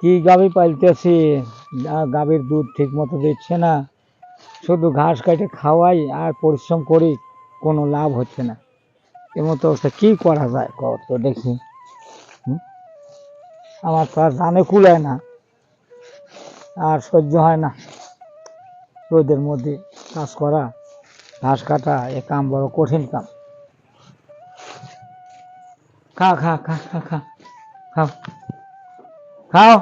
কি গাভী পালতেছি? গাভীর দুধ ঠিক মতো দিচ্ছে না। শুধু ঘাস কাটে খাওয়াই আর পরিশ্রম করি, কোনো লাভ হচ্ছে না। এর মতো অবস্থা। কি করা যায়? কর তো দেখি? আমার তো আর জানে কুলায় না। আর সহ্য হয় না। রোদের মধ্যে কাজ করা, ঘাস কাটা, এ কাম বড় কঠিন কাম। খা খা খা খা খা। খাও। খাও।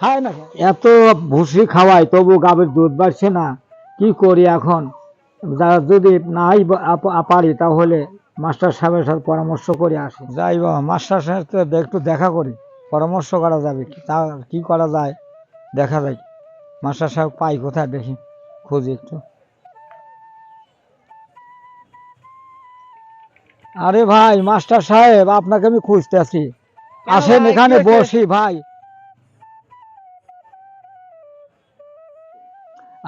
খায় না এত ভুসি খাওয়াই তবু গাভীর দুধ বাড়ছে না। কি করি এখন? যা- যদি নাই পারি তাহলে মাস্টার সাহেবের সাথে পরামর্শ করে আসি। যাই বাবা মাস্টার সাহেব তো একটু দেখা করি। পরামর্শ করা যাবে কি? তা কি করা যায়? দেখা যায় মাস্টার সাহেব পাই কোথায় দেখি। খুঁজি একটু। আরে ভাই মাস্টার সাহেব আপনাকে আমি খুঁজতে আছি আসেন এখানে বসি ভাই।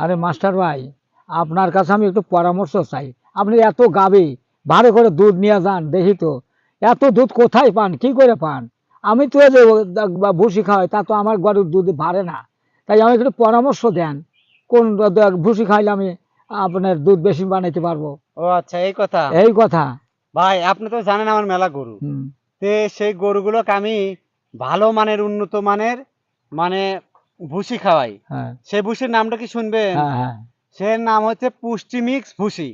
আরে মাস্টার ভাই আপনার কাছে আমি একটু পরামর্শ চাই। আপনি এত গাবে ভাড়ে করে দুধ নিয়ে যান দেখি তো। এত দুধ কোথায় পান? কি করে পান? আমি তো যে ভুসি খাওয়াই তা তো আমার গরুর দুধ ভাড়ে না। তাই আমাকে একটু পরামর্শ দেন কোন ভুসি খাইলে আমি আপনার দুধ বেশি বানাইতে পারব। ও আচ্ছা এই কথা। এই কথা। ভাই আপনি তো জানেন আমার মেলা গরু। তে সেই গরুগুলোকে আমি ভালো মানের উন্নত মানের মানে ভুসি খাওয়াই। হ্যাঁ। সেই ভুসির নামটা কি শুনবেন? হ্যাঁ হ্যাঁ। সে নাম হচ্ছে পুষ্টি মিক্স ভুসি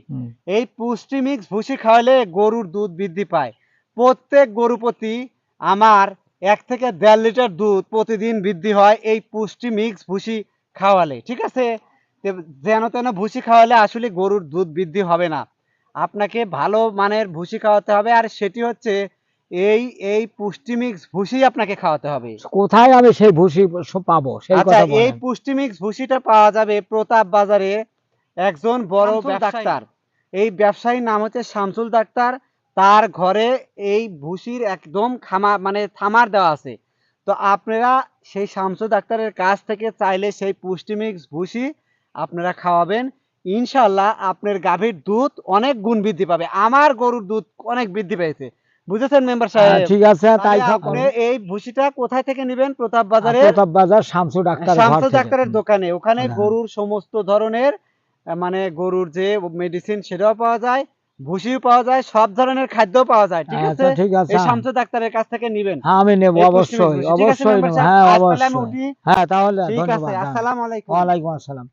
এই পুষ্টি মিক্স ভুসি খাওয়ালে গরুর দুধ বৃদ্ধি পায়। প্রত্যেক গরু প্রতি আমার এক থেকে দেড় লিটার দুধ প্রতিদিন বৃদ্ধি হয় এই পুষ্টি মিক্স ভুসি খাওয়ালে ঠিক আছে? যেন তেন ভুসি খাওয়ালে আসলে গরুর দুধ বৃদ্ধি হবে না। আপনাকে ভালো মানের ভুসি খাওয়াতে হবে আর সেটি হচ্ছে এই এই পুষ্টি মিক্স ভুসি আপনাকে খাওয়াতে হবে। কোথায় আমি সেই ভুসি পাবো? সেই আচ্ছা কথা এই বলেন। পুষ্টি মিক্স ভুসিটা পাওয়া যাবে প্রতাপ বাজারে একজন বড় ডাক্তার। এই ব্যবসায়ীর নাম হচ্ছে শামসুল ডাক্তার। তার ঘরে এই ভুসির একদম খামা মানে থামার দেওয়া আছে। তো আপনারা সেই শামসুল ডাক্তারের কাছ থেকে চাইলে সেই পুষ্টি মিক্স ভুসি আপনারা খাওয়াবেন। ইনশাল্লাহ আপনার গাভীর দুধ অনেক গুণ বৃদ্ধি পাবে। আমার গরুর দুধ অনেক বৃদ্ধি পেয়েছে। বুঝেছেন মেম্বার হ্যাঁ, সাহেব? ঠিক আছে তাই আপনি এই ভুসিটা কোথায় থেকে নেবেন? প্রতাপ বাজারে প্রতাপ বাজার শামসু ডাক্তার শামসু ডাক্তারের দোকানে। ওখানে হ্যাঁ। গরুর সমস্ত ধরনের মানে গরুর যে মেডিসিন সেটাও পাওয়া যায় ভুসিও পাওয়া যায় সব ধরনের খাদ্য পাওয়া যায় ঠিক আছে? ঠিক আছে। এই শামসু ডাক্তারের কাছ থেকে নিবেন। হ্যাঁ আমি নেব অবশ্যই ঠিক আছে, অবশ্যই? হ্যাঁ অবশ্যই। হ্যাঁ তাহলে ঠিক আছে ধন্যবাদ হ্যাঁ। আসসালামু আলাইকুম। আসসালাম।